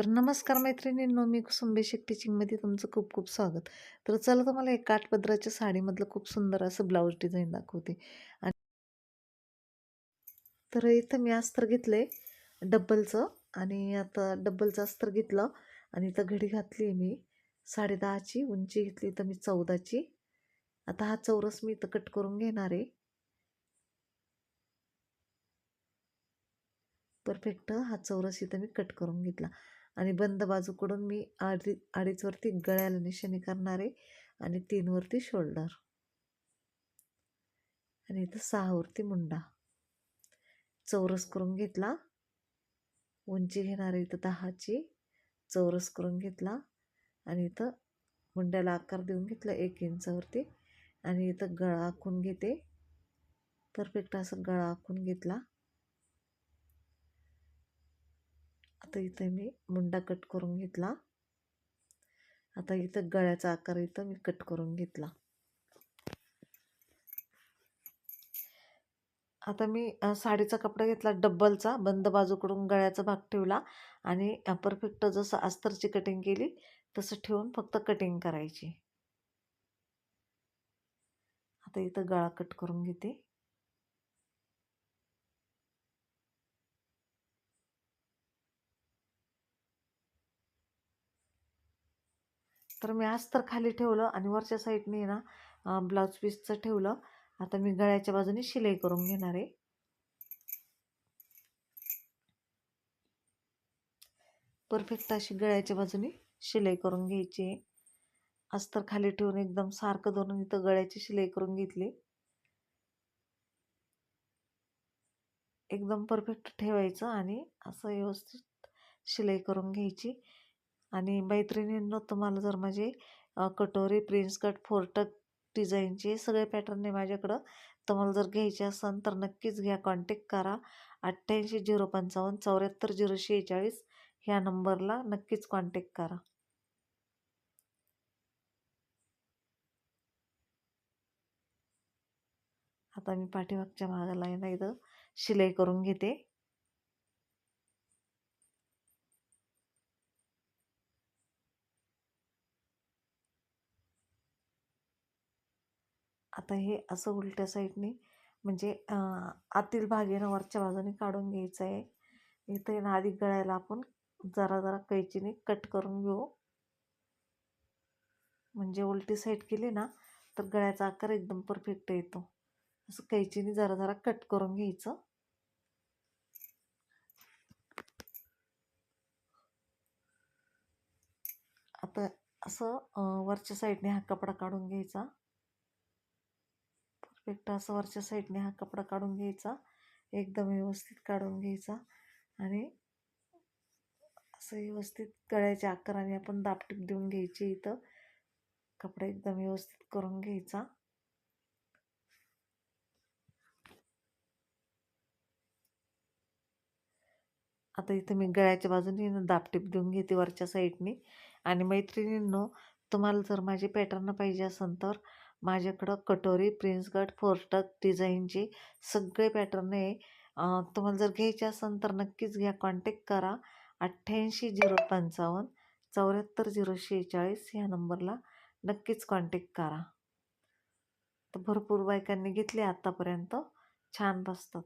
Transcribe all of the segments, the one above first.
तर नमस्कार मैत्रिणींनो मी कुसुंबे शेक तुमचं खूप खूप स्वागत. तर चला तुम्हाला एक काठपदराच्या साडीमधलं खूप सुंदर असं ब्लाऊज डिझाईन दाखवते. आणि तर इथं मी अस्तर आहे डब्बलचं आणि आता डब्बलचं अस्तर घेतलं आणि इथं घडी घातली आहे मी. साडेदहाची उंची घेतली तर मी चौदाची. आता हा चौरस मी इथं कट करून घेणार आहे. परफेक्ट हा चौरस इथं मी कट करून घेतला. आणि बंद बाजूकडून मी अडी अडीचवरती गळ्याला निशाणी करणारे आणि तीनवरती शोल्डर. आणि इथं सहावरती मुंडा. चौरस करून घेतला. उंची घेणारे इथं दहाची. चौरस करून घेतला. आणि इथं मुंड्याला आकार देऊन घेतला एक इंचावरती आणि इथं गळा आखून घेते. परफेक्ट असं गळा आखून घेतला. आता इथे मी मुंडा कट करून घेतला. आता इथं गळ्याचा आकार इथं मी कट करून घेतला. आता मी साडीचा कपडा घेतला डब्बलचा बंद बाजूकडून गळ्याचा भाग ठेवला आणि परफेक्ट जसं अस्तरची कटिंग केली तसं ठेवून फक्त कटिंग करायची. आता इथं गळा कट करून घेते. तर मी अस्तर खाली ठेवलं आणि वरच्या साईडने ना ब्लाऊज पीसचं ठेवलं. आता मी गळ्याच्या बाजूने शिलाई करून घेणार आहे. परफेक्ट अशी गळ्याच्या बाजूने शिलाई करून घ्यायची आहे. अस्तर खाली ठेवून एकदम सारखं धरून इथं गळ्याची शिलाई करून घेतली. एकदम परफेक्ट ठेवायचं आणि असं व्यवस्थित शिलाई करून घ्यायची. आणि मैत्रिणींनो तुम्हाला जर माझे कटोरी प्रिन्स कट फोरटक डिझाईनचे सगळे पॅटर्न आहे माझ्याकडं तुम्हाला जर घ्यायचे असेल तर नक्कीच घ्या. कॉन्टॅक्ट करा. अठ्ठ्याऐंशी झिरो पंचावन्न चौऱ्याहत्तर झिरो शेहेचाळीस ह्या नंबरला नक्कीच कॉन्टॅक्ट करा. आता मी पाठीमागच्या भागाला ना इथं शिलाई करून घेते. आता हे असं उलट्या साईडने म्हणजे आतील भागेनं वरच्या बाजूने काढून घ्यायचं आहे इथे ना आधी गळ्याला आपण जरा जरा कैचीने कट करून घेऊ. म्हणजे उलटी साईड केली ना तर गळ्याचा आकार एकदम परफेक्ट येतो. असं कैचीने जरा जरा कट करून घ्यायचं. आता असं वरच्या साईडने हा कपडा काढून घ्यायचा. परफेक्ट असं वरच्या साईडने हा कपडा काढून घ्यायचा. एकदम व्यवस्थित काढून घ्यायचा. आणि असं व्यवस्थित गळ्याच्या आकाराने आपण दापटीप देऊन घ्यायची इथं. कपडा एकदम व्यवस्थित करून घ्यायचा. आता इथं मी गळ्याच्या बाजूने दापटीप देऊन घेते वरच्या साईडने आणि मैत्रिणींनो तुम्हाला जर माझे पॅटर्न पाहिजे असेल तर माझ्याकडं कटोरी प्रिन्स गट फोरटक डिझाईनचे सगळे पॅटर्न आहे. तुम्हाला जर घ्यायचे असेल तर नक्कीच घ्या. कॉन्टॅक्ट करा. अठ्ठ्याऐंशी झिरो पंचावन्न चौऱ्याहत्तर झिरो शेहेचाळीस ह्या नंबरला नक्कीच कॉन्टॅक्ट करा. तर भरपूर बायकांनी घेतले आत्तापर्यंत छान बसतात.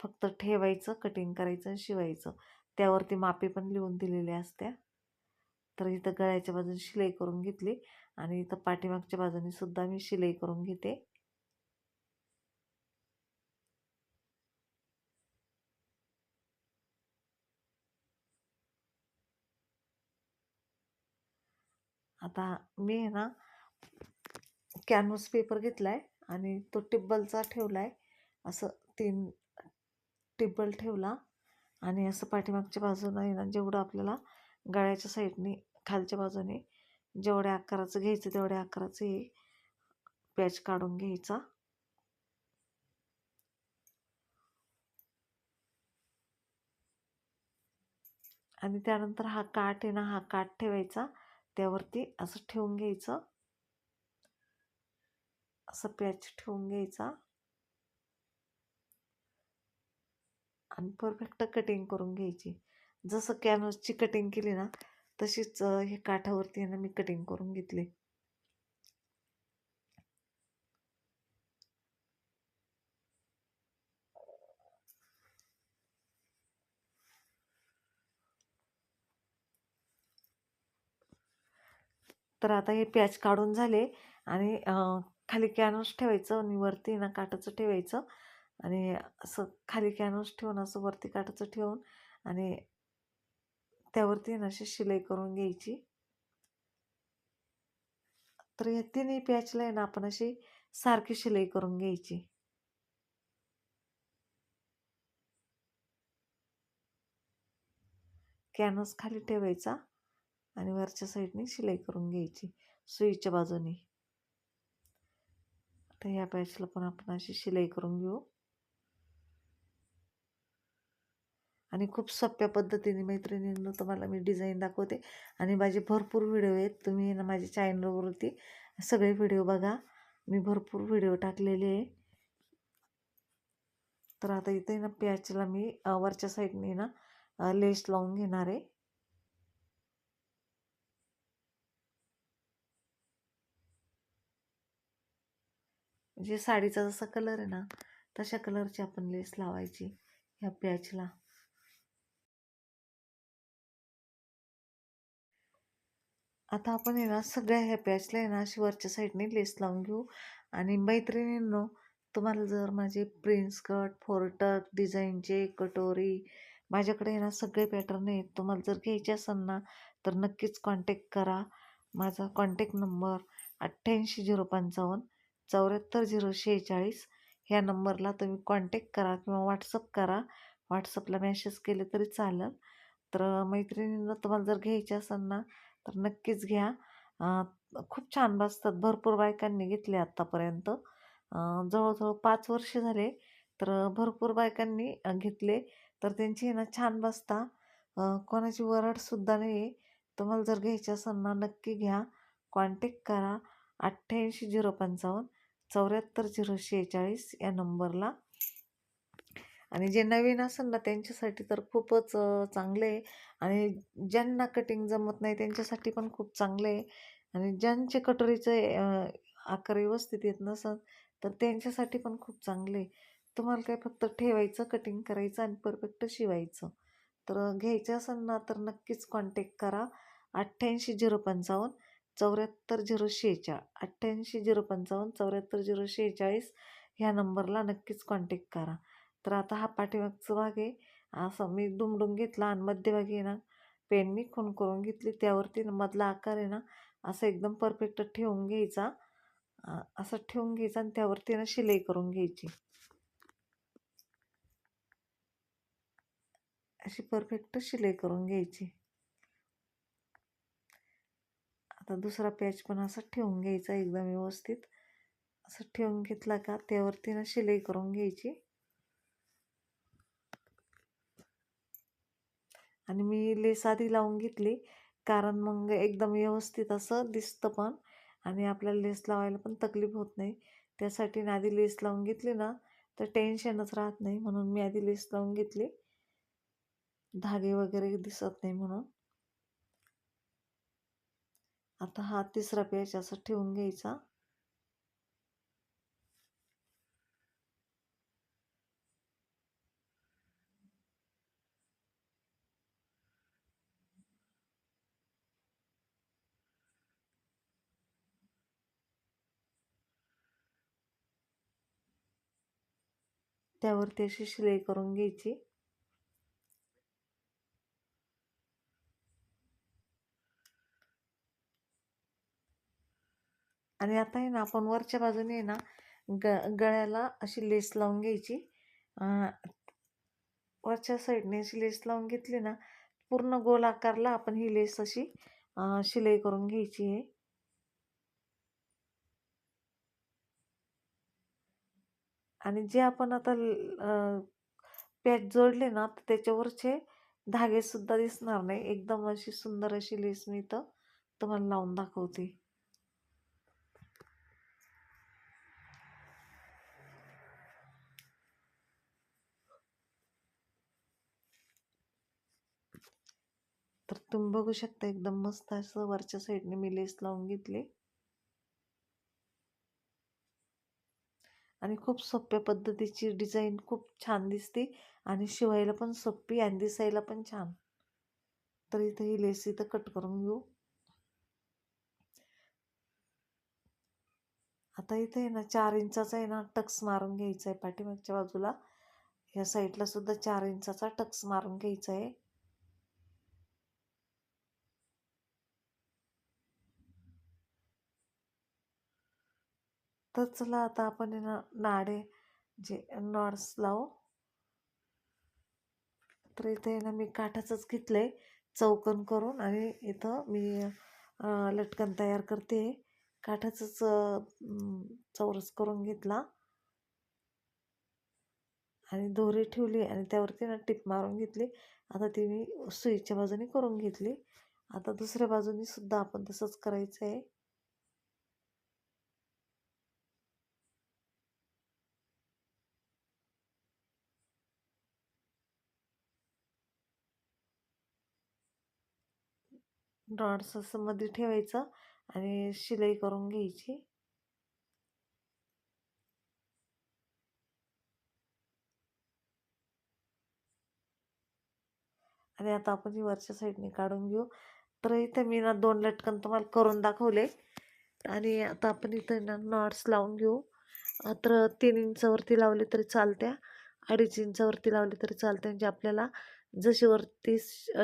फक्त ठेवायचं कटिंग करायचं आणि शिवायचं. त्यावरती मापे पण लिहून दिलेल्या असत्या. तर इथं गळ्याच्या बाजूने शिलाई करून घेतली आणि इथं पाठीमागच्या बाजूने सुद्धा मी शिलाई करून घेते. आता मी आहे ना कॅनव्हस पेपर घेतला आहे आणि तो टिब्बलचा ठेवला आहे असं तीन टिब्बल ठेवला आणि असं पाठीमागच्या बाजूला आहे ना जेवढं आपल्याला गळ्याच्या साईडने खालच्या बाजूने जेवढ्या आकाराचं घ्यायचं तेवढ्या आकाराचं हे पॅच काढून घ्यायचा. आणि त्यानंतर हा काठ आहे ना हा काठ ठेवायचा. त्यावरती असं ठेवून घ्यायचं. असं पॅच ठेवून घ्यायचा. आणि परफेक्ट कटिंग करून घ्यायची. जसं कॅनव्हसची कटिंग केली ना तशीच हे काठावरती आहे ना मी कटिंग करून घेतली. तर आता हे पॅच काढून झाले आणि खाली कॅनव्हस ठेवायचं आणि वरती ना काटाचं ठेवायचं. आणि असं खाली कॅनव्हस ठेवून असं वरती काटाचं ठेवून आणि त्यावरती अशी शिलाई करून घ्यायची. तर या तिन्ही पॅचला आहे ना आपण अशी सारखी शिलाई करून घ्यायची. कॅनस खाली ठेवायचा आणि वरच्या साईडने शिलाई करून घ्यायची सुईच्या बाजूने. तर ह्या पॅचला पण आपण अशी शिलाई करून घेऊ. आणि खूप सोप्या पद्धतीने मैत्रिणींनो तुम्हाला मी डिझाईन दाखवते. आणि माझे भरपूर व्हिडिओ आहेत. तुम्ही ना माझ्या चॅनलवरती सगळे व्हिडिओ बघा. मी भरपूर व्हिडिओ टाकलेले आहे. तर आता इथे ना प्याजला मी वरच्या साईडने ना लेस लावून घेणार आहे. म्हणजे साडीचा जसा कलर आहे ना तशा कलरची आपण लेस लावायची ह्या प्याजला आता आपण आहे ना सगळ्या ह्या पॅचला आहे ना अशी वरच्या साईडने लेस लावून घेऊ. आणि मैत्रिणींनो तुम्हाला जर माझे प्रिन्स कट फोरटक डिझाईनचे कटोरी माझ्याकडे आहे ना सगळे पॅटर्न आहेत. तुम्हाला जर घ्यायचे असेल ना तर नक्कीच कॉन्टॅक्ट करा. माझा कॉन्टॅक्ट नंबर अठ्ठ्याऐंशी झिरो पंचावन्न चौऱ्याहत्तर झिरो शेहेचाळीस. ह्या नंबरला तुम्ही कॉन्टॅक्ट करा किंवा व्हॉट्सअप करा. व्हॉट्सअपला मेसेज केले तरी चालेल. तर मैत्रिणींना तुम्हाला जर घ्यायचे असेल ना तर नक्कीच घ्या. खूप छान बसतात भरपूर बायकांनी घेतले आत्तापर्यंत जवळजवळ पाच वर्ष झाले तर भरपूर बायकांनी घेतले. तर त्यांची आहे ना छान बसता. कोणाची वरडसुद्धा नाही आहे तुम्हाला जर घ्यायचे असेल ना नक्की घ्या. कॉन्टॅक्ट करा. अठ्ठ्याऐंशी झिरो पंचावन्न चौऱ्याहत्तर झिरो शेहेचाळीस या नंबरला. आणि जे नवीन असेल ना त्यांच्यासाठी तर खूपच चांगलं चांगले आहे. आणि ज्यांना कटिंग जमत नाही त्यांच्यासाठी पण खूप चांगले आहे. आणि ज्यांचे कटोरीचे आकार व्यवस्थित येत नसत तर त्यांच्यासाठी पण खूप चांगले आहे. तुम्हाला काय फक्त ठेवायचं कटिंग करायचं आणि परफेक्ट शिवायचं. तर घ्यायचं असेल ना तर नक्कीच कॉन्टॅक्ट करा. अठ्ठ्याऐंशी झिरो पंचावन्न चौऱ्याहत्तर झिरो शेहेचाळ अठ्ठ्याऐंशी झिरो पंचावन्न चौऱ्याहत्तर झिरो शेहेचाळीस ह्या नंबरला नक्कीच कॉन्टॅक्ट करा. तर आता हा पाठीमागचा भाग आहे. असं मी दुमडून घेतला आणि मध्यभागी आहे ना पेननी खून करून घेतली. त्यावरती मधला आकार आहे ना असं एकदम परफेक्ट ठेवून घ्यायचा. असं ठेवून घ्यायचा आणि त्यावरती ना शिलाई करून घ्यायची. अशी परफेक्ट शिलाई करून घ्यायची. आता दुसरा पॅच पण असा ठेवून घ्यायचा एकदम व्यवस्थित. असं ठेवून घेतला का त्यावरती ना शिलाई करून घ्यायची. आणि मी लेस आधी लावून घेतली. कारण मग एकदम व्यवस्थित असं दिसतं पण आणि आपल्याला लेस लावायला पण तकलीफ होत नाही. त्यासाठी ना आधी लेस लावून घेतली ना तर टेन्शनच राहत नाही म्हणून मी आधी लेस लावून घेतली. धागे वगैरे दिसत नाही म्हणून. आता हा तिसरा पॅच असा ठेवून घ्यायचा. त्यावरती अशी शिलाई करून घ्यायची. आणि आता आहे ना आपण वरच्या बाजूने आहे ना ग गळ्याला अशी लेस लावून घ्यायची. वरच्या साईडने अशी लेस लावून घेतली ना पूर्ण गोल आकारला आपण ही लेस अशी शिलाई करून घ्यायची आहे. आणि जे आपण आता पॅच जोडले ना तर त्याच्यावरचे धागेसुद्धा दिसणार नाही. एकदम अशी सुंदर अशी लेस मी इथं तुम्हाला लावून दाखवते. तर तुम्ही बघू शकता एकदम मस्त असं वरच्या साईडने मी लेस लावून घेतली. आणि खूप सोप्या पद्धतीची डिझाईन खूप छान दिसते आणि शिवायला पण सोपी आणि दिसायला पण छान. तर इथे ही लेस इथं कट करून घेऊ. आता इथे आहे ना चार इंचाचा आहे ना टक्स मारून घ्यायचा आहे पाठीमागच्या बाजूला. या साईडला सुद्धा चार इंचाचा टक्स मारून घ्यायचा आहे. तर चला आता आपण ना नाडे जे नॉट्स लावू. तर इथे आहे ना मी काठाचंच घेतलं आहे चौकन करून आणि इथं मी लटकन तयार करते. काठाचंच चौरस करून घेतला. आणि दोरी ठेवली आणि त्यावरती ना टिप मारून घेतली. आता ती मी सुईच्या बाजूने करून घेतली. आता दुसऱ्या बाजूनी सुद्धा आपण तसंच करायचं आहे डॉट्स असं मध्ये ठेवायचं आणि शिलाई करून घ्यायची. आणि आता आपण ही वरच्या साईडने काढून घेऊ. तर इथं मी ना दोन लटकन तुम्हाला करून दाखवले. आणि आता आपण इथं ना नॉट्स लावून घेऊ. तर तीन इंचावरती लावले तरी चालत्या अडीच इंचावरती लावले तरी चालते म्हणजे आपल्याला जशी वरती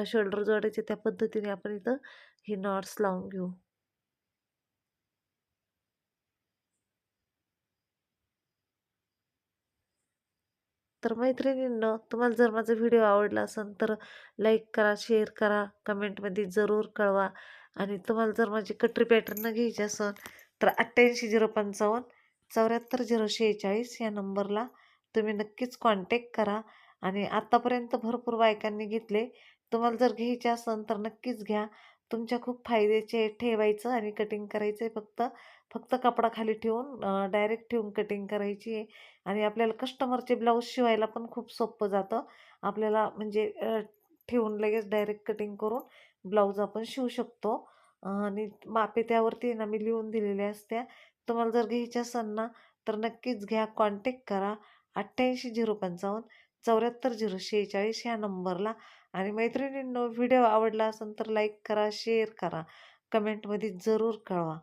शोल्डर जोडायचे त्या पद्धतीने आपण इथं ही नॉट्स लावून घेऊ. तर मैत्रिणींनो तुम्हाला जर माझा व्हिडिओ आवडला असेल तर लाईक करा शेअर करा कमेंटमध्ये जरूर कळवा. आणि तुम्हाला जर माझी कटरी पॅटर्न घ्यायची असेल तर अठ्ठ्याऐंशी झिरो पंचावन्न चौऱ्याहत्तर झिरो शेहेचाळीस या नंबरला तुम्ही नक्कीच कॉन्टॅक्ट करा. आणि आत्तापर्यंत भरपूर बायकांनी घेतले. तुम्हाला जर घ्यायचे असेल तर नक्कीच घ्या. तुमच्या खूप फायद्याचे ठेवायचं आणि कटिंग करायचं आहे फक्त. फक्त कपडा खाली ठेवून डायरेक्ट ठेवून कटिंग करायची आहे. आणि आपल्याला कस्टमरचे ब्लाऊज शिवायला पण खूप सोपं जातं. आपल्याला म्हणजे ठेवून लगेच डायरेक्ट कटिंग करून ब्लाऊज आपण शिवू शकतो. आणि मापे त्यावरती ना मी लिहून दिलेल्या असत्या. तुम्हाला जर घ्यायच्या असेल ना तर नक्कीच घ्या. कॉन्टॅक्ट करा. अठ्ठ्याऐंशी झिरो पंचावन्न. चौऱ्याहत्तर झिरो शेहेचाळीस ह्या नंबरला. आणि मैत्रिणींनो व्हिडिओ आवडला असेल तर लाईक करा शेअर करा. कमेंटमध्ये जरूर कळवा.